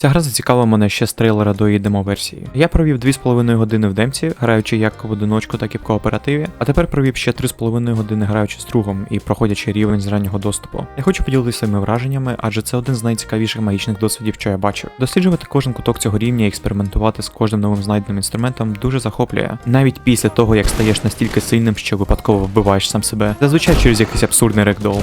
Ця гра зацікавила мене ще з трейлера до її демо-версії. Я провів 2,5 години в демці, граючи як в одиночку, так і в кооперативі, а тепер провів ще 3,5 години граючи з другом і проходячи рівень з раннього доступу. Я хочу поділитися своїми враженнями, адже це один з найцікавіших магічних досвідів, що я бачив. Досліджувати кожен куток цього рівня і експериментувати з кожним новим знайденим інструментом дуже захоплює, навіть після того, як стаєш настільки сильним, що випадково вбиваєш сам себе, зазвичай через якийсь абсурдний рекдол.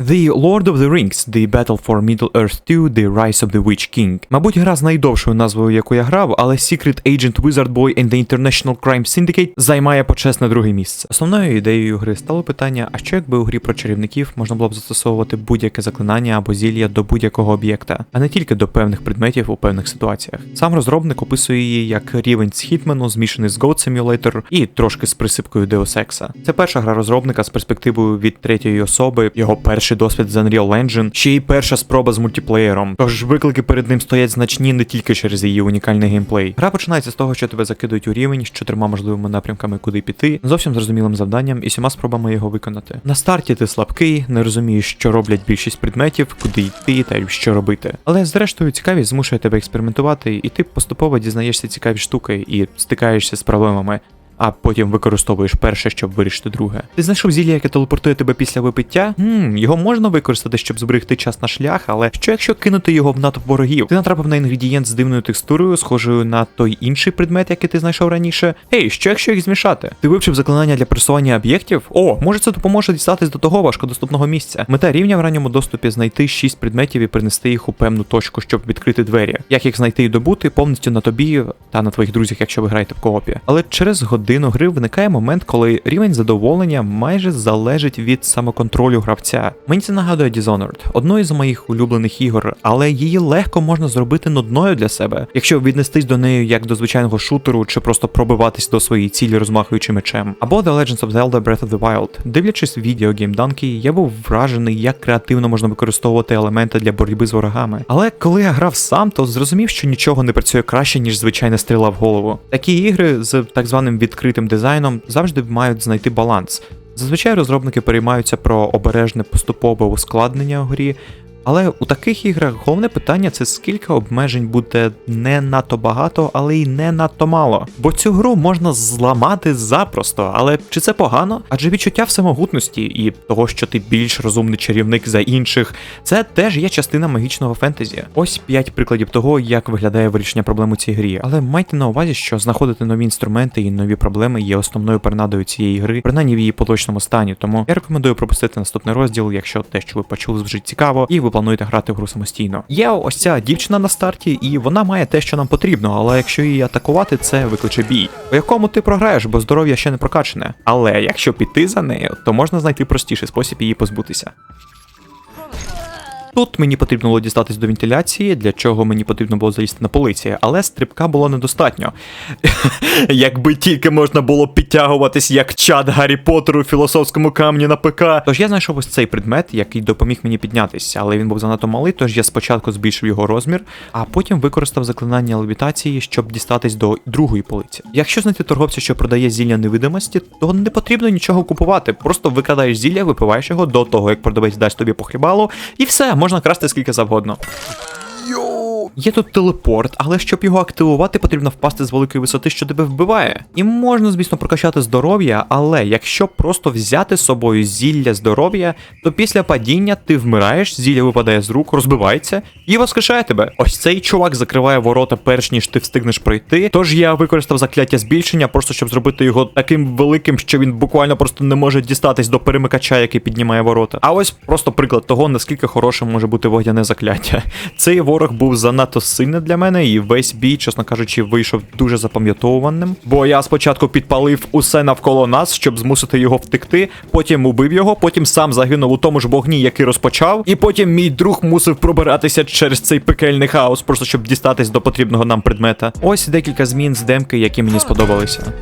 The Lord of the Rings, The Battle for Middle-earth 2, The Rise of the Witch King. Мабуть, гра з найдовшою назвою, яку я грав, але Secret Agent Wizard Boy and the International Crime Syndicate займає почесне друге місце. Основною ідеєю гри стало питання: а що якби у грі про чарівників можна було б застосовувати будь-яке заклинання або зілля до будь-якого об'єкта, а не тільки до певних предметів у певних ситуаціях. Сам розробник описує її як рівень з Хітмену, змішаний з Goat Simulator і трошки з присипкою Deus Ex. Це перша гра розробника з перспективою від третьої особи, його перший досвід з Unreal Engine, ще й перша спроба з мультиплеєром. Тож виклики перед ним стоять значні не тільки через її унікальний геймплей. Гра починається з того, що тебе закидують у рівень з чотирма можливими напрямками, куди піти, зовсім зрозумілим завданням і сіма спробами його виконати. На старті ти слабкий, не розумієш, що роблять більшість предметів, куди йти та й що робити. Але зрештою цікавість змушує тебе експериментувати, і ти поступово дізнаєшся цікаві штуки і стикаєшся з проблемами. А потім використовуєш перше, щоб вирішити друге. Ти знайшов зілля, яке телепортує тебе після випиття? Хм, його можна використати, щоб зберегти час на шлях, але що якщо кинути його в натовп ворогів? Ти натрапив на інгредієнт з дивною текстурою, схожою на той інший предмет, який ти знайшов раніше. Ей, що якщо їх змішати? Ти вивчив заклинання для пресування об'єктів? О, може це допоможе дістатись до того важкодоступного місця. Мета рівня в ранньому доступі знайти 6 предметів і принести їх у певну точку, щоб відкрити двері. Як їх знайти і добути, повністю на тобі та на твоїх друзях, якщо ви граєте в коопі. Але через годину гри виникає момент, коли рівень задоволення майже залежить від самоконтролю гравця. Мені це нагадує Dishonored, одну із моїх улюблених ігор, але її легко можна зробити нудною для себе, якщо віднестись до неї як до звичайного шутеру, чи просто пробиватись до своєї цілі, розмахуючи мечем. Або The Legends of Zelda Breath of the Wild. Дивлячись відео Game Donkey, я був вражений, як креативно можна використовувати елементи для боротьби з ворогами. Але коли я грав сам, то зрозумів, що нічого не працює краще, ніж звичайна стріла в голову. Такі ігри з так званим відкритим дизайном завжди мають знайти баланс. Зазвичай розробники переймаються про обережне поступове ускладнення у грі. Але у таких іграх головне питання це скільки обмежень буде не надто багато, але й не надто мало. Бо цю гру можна зламати запросто, але чи це погано? Адже відчуття всемогутності і того, що ти більш розумний чарівник за інших, це теж є частина магічного фентезі. Ось 5 прикладів того, як виглядає вирішення проблем у цій грі. Але майте на увазі, що знаходити нові інструменти і нові проблеми є основною перенадою цієї гри, принаймні в її поточному стані. Тому я рекомендую пропустити наступний розділ, якщо те, що ви почули, звучить цікаво, і ви плануєте грати в гру самостійно. Є ось ця дівчина на старті, і вона має те, що нам потрібно, але якщо її атакувати, це викличе бій, у якому ти програєш, бо здоров'я ще не прокачане. Але якщо піти за нею, то можна знайти простіший спосіб її позбутися. Тут мені потрібно було дістатись до вентиляції, для чого мені потрібно було залізти на полиці, але стрибка було недостатньо. Якби тільки можна було підтягуватись як чад Гаррі Поттеру у філософському камні на ПК. Тож я знайшов ось цей предмет, який допоміг мені піднятися, але він був занадто малий, тож я спочатку збільшив його розмір, а потім використав заклинання левітації, щоб дістатись до другої полиці. Якщо знайти торговця, що продає зілля невидимості, то не потрібно нічого купувати. Просто викрадаєш зілля, випиваєш його до того, як продавець дасть тобі по хлібалу, і все, можна красти скільки завгодно. Є тут телепорт, але щоб його активувати, потрібно впасти з великої висоти, що тебе вбиває. І можна, звісно, прокачати здоров'я, але якщо просто взяти з собою зілля здоров'я, то після падіння ти вмираєш, зілля випадає з рук, розбивається і воскрешає тебе. Ось цей чувак закриває ворота перш ніж ти встигнеш пройти. Тож я використав закляття збільшення, просто щоб зробити його таким великим, що він буквально просто не може дістатись до перемикача, який піднімає ворота. А ось просто приклад того, наскільки хорошим може бути вогняне закляття. Цей ворог був занадто сильний для мене, і весь бій, чесно кажучи, вийшов дуже запам'ятовуваним. Бо я спочатку підпалив усе навколо нас, щоб змусити його втекти, потім убив його, потім сам загинув у тому ж вогні, який розпочав, і потім мій друг мусив пробиратися через цей пекельний хаос, просто щоб дістатись до потрібного нам предмета. Ось декілька змін з демки, які мені сподобалися.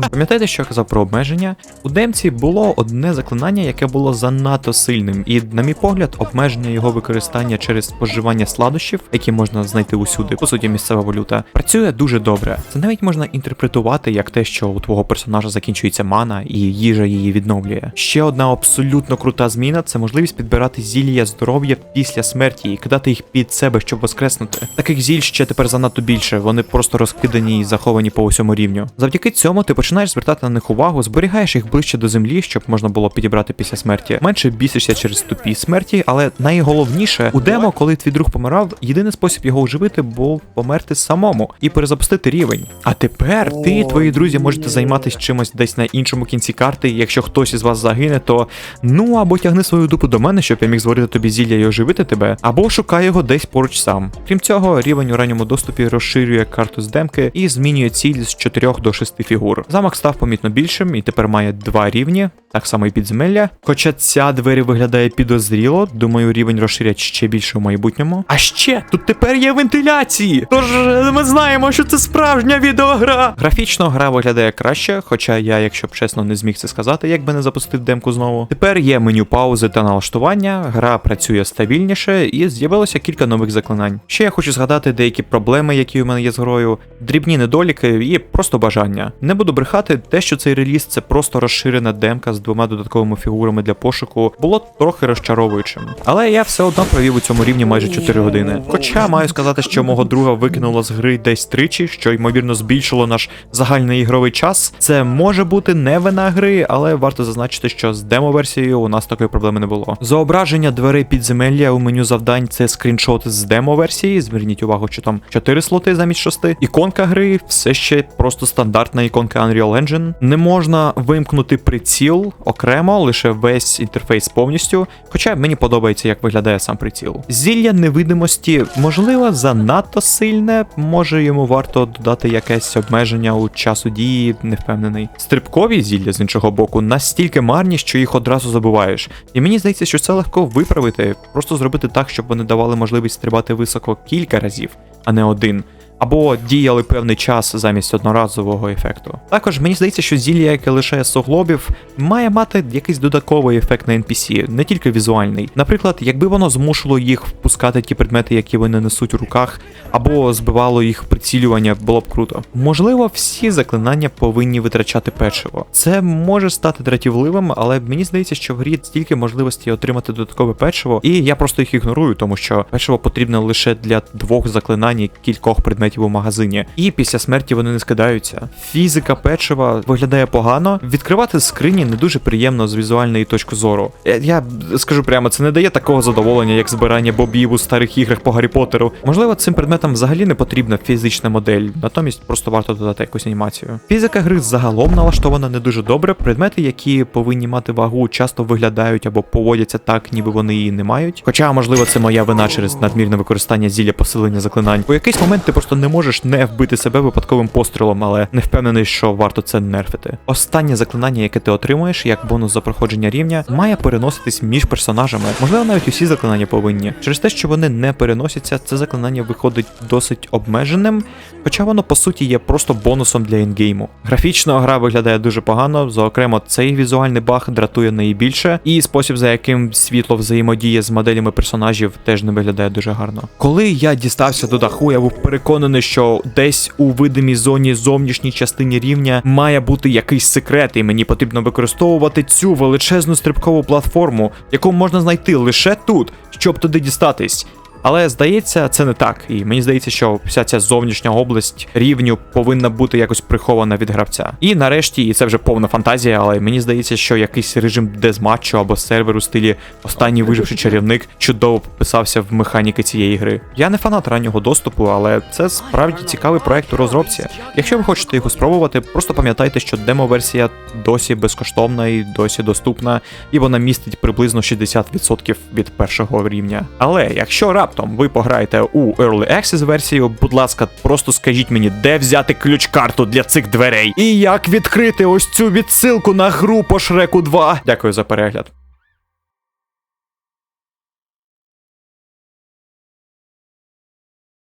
Пам'ятаєте, що я казав про обмеження? У демці було одне заклинання, яке було занадто сильним, і, на мій погляд, обмеження його використання через споживання сладощів, які можна знайти усюди, по суті, місцева валюта, працює дуже добре. Це навіть можна інтерпретувати як те, що у твого персонажа закінчується мана, і їжа її відновлює. Ще одна абсолютно крута зміна це можливість підбирати зілля здоров'я після смерті і кидати їх під себе, щоб воскреснути. Таких зіль ще тепер занадто більше, вони просто розкидані і заховані по усьому рівню. Завдяки цьому ти починаєш звертати на них увагу, зберігаєш їх ближче до землі, щоб можна було підібрати після смерті. Менше бісишся через тупі смерті, але найголовніше у демо, коли твій друг помирав, єдиний спосіб його оживити був померти самому і перезапустити рівень. А тепер ти і твої друзі можете займатися чимось десь на іншому кінці карти. Якщо хтось із вас загине, то ну або тягни свою дупу до мене, щоб я міг зварити тобі зілля і оживити тебе, або шукай його десь поруч сам. Крім цього, рівень у ранньому доступі розширює карту з демки і змінює ціль з 4 до 6 фігур. Замок став помітно більшим і тепер має два рівні, так само і підземелля. Хоча ця двері виглядає підозріло, думаю, рівень розширять ще більше у майбутньому. А ще тут тепер є вентиляції. Тож е, ми знаємо, що це справжня відеогра. Графічно гра виглядає краще, хоча я, якщо б чесно, не зміг це сказати, якби не запустив демку знову. Тепер є меню паузи та налаштування, гра працює стабільніше і з'явилося кілька нових заклинань. Ще я хочу згадати деякі проблеми, які у мене є з грою, дрібні недоліки і просто бажання. Не буду брехати, те, що цей реліз це просто розширена демка з двома додатковими фігурами для пошуку, було трохи розчаровуючим. Але я все одно провів у цьому рівні майже 4 години. Хоча маю сказати, що мого друга викинуло з гри десь тричі, що ймовірно збільшило наш загальний ігровий час. Це може бути не вина гри, але варто зазначити, що з демо-версією у нас такої проблеми не було. Зображення дверей підземелля у меню завдань це скріншот з демо-версії. Зверніть увагу, що там 4 слоти замість 6. Іконка гри все ще просто стандартна іконка Unreal Engine. Не можна вимкнути приціл окремо, лише весь інтерфейс повністю. Хоча мені подобається, як виглядає сам приціл. Зілля невидимості, можливо, занадто сильне, може йому варто додати якесь обмеження у часу дії, не впевнений. Стрибкові зілля з іншого боку настільки марні, що їх одразу забуваєш. І мені здається, що це легко виправити, просто зробити так, щоб вони давали можливість стрибати високо кілька разів, а не один. Або діяли певний час замість одноразового ефекту. Також мені здається, що зілля, яке лишає суглобів, має мати якийсь додатковий ефект на NPC, не тільки візуальний. Наприклад, якби воно змушувало їх впускати ті предмети, які вони несуть у руках, або збивало їх прицілювання, було б круто. Можливо, всі заклинання повинні витрачати печиво. Це може стати дратівливим, але мені здається, що в грі стільки можливостей отримати додаткове печиво, і я просто їх ігнорую, тому що печиво потрібно лише для двох заклинань і кількох предметів у магазині. І після смерті вони не скидаються. Фізика печива виглядає погано. Відкривати скрині не дуже приємно з візуальної точки зору. Я, я скажу прямо, це не дає такого задоволення, як збирання бобів у старих іграх по Гаррі Поттеру. Можливо, цим предметам взагалі не потрібна фізична модель, натомість просто варто додати якусь анімацію. Фізика гри загалом налаштована не дуже добре. Предмети, які повинні мати вагу, часто виглядають або поводяться так, ніби вони її не мають. Хоча, можливо, це моя вина через надмірне використання зілля посилення заклинань. У якийсь момент ти просто не можеш не вбити себе випадковим пострілом, але не впевнений, що варто це нерфити. Останнє заклинання, яке ти отримуєш, як бонус за проходження рівня, має переноситись між персонажами. Можливо, навіть усі заклинання повинні. Через те, що вони не переносяться, це заклинання виходить досить обмеженим, хоча воно по суті є просто бонусом для інгейму. Графічно гра виглядає дуже погано, зокрема, цей візуальний баг дратує найбільше, і спосіб, за яким світло взаємодіє з моделями персонажів, теж не виглядає дуже гарно. Коли я дістався до даху, я був переконаний, що десь у видимій зоні зовнішній частині рівня має бути якийсь секрет, і мені потрібно використовувати цю величезну стрибкову платформу, яку можна знайти лише тут, щоб туди дістатись. Але здається, це не так. І мені здається, що вся ця зовнішня область рівню повинна бути якось прихована від гравця. І нарешті, і це вже повна фантазія, але мені здається, що якийсь режим дезматчу або сервер у стилі останній виживший чарівник чудово вписався в механіки цієї гри. Я не фанат раннього доступу, але це справді цікавий проект у розробці. Якщо ви хочете його спробувати, просто пам'ятайте, що демо-версія досі безкоштовна і досі доступна, і вона містить приблизно 60% від першого рівня. Але якщо раптом ви пограєте у Early Access версію, будь ласка, просто скажіть мені, де взяти ключ-карту для цих дверей, і як відкрити ось цю відсилку на гру по Шреку 2. Дякую за перегляд.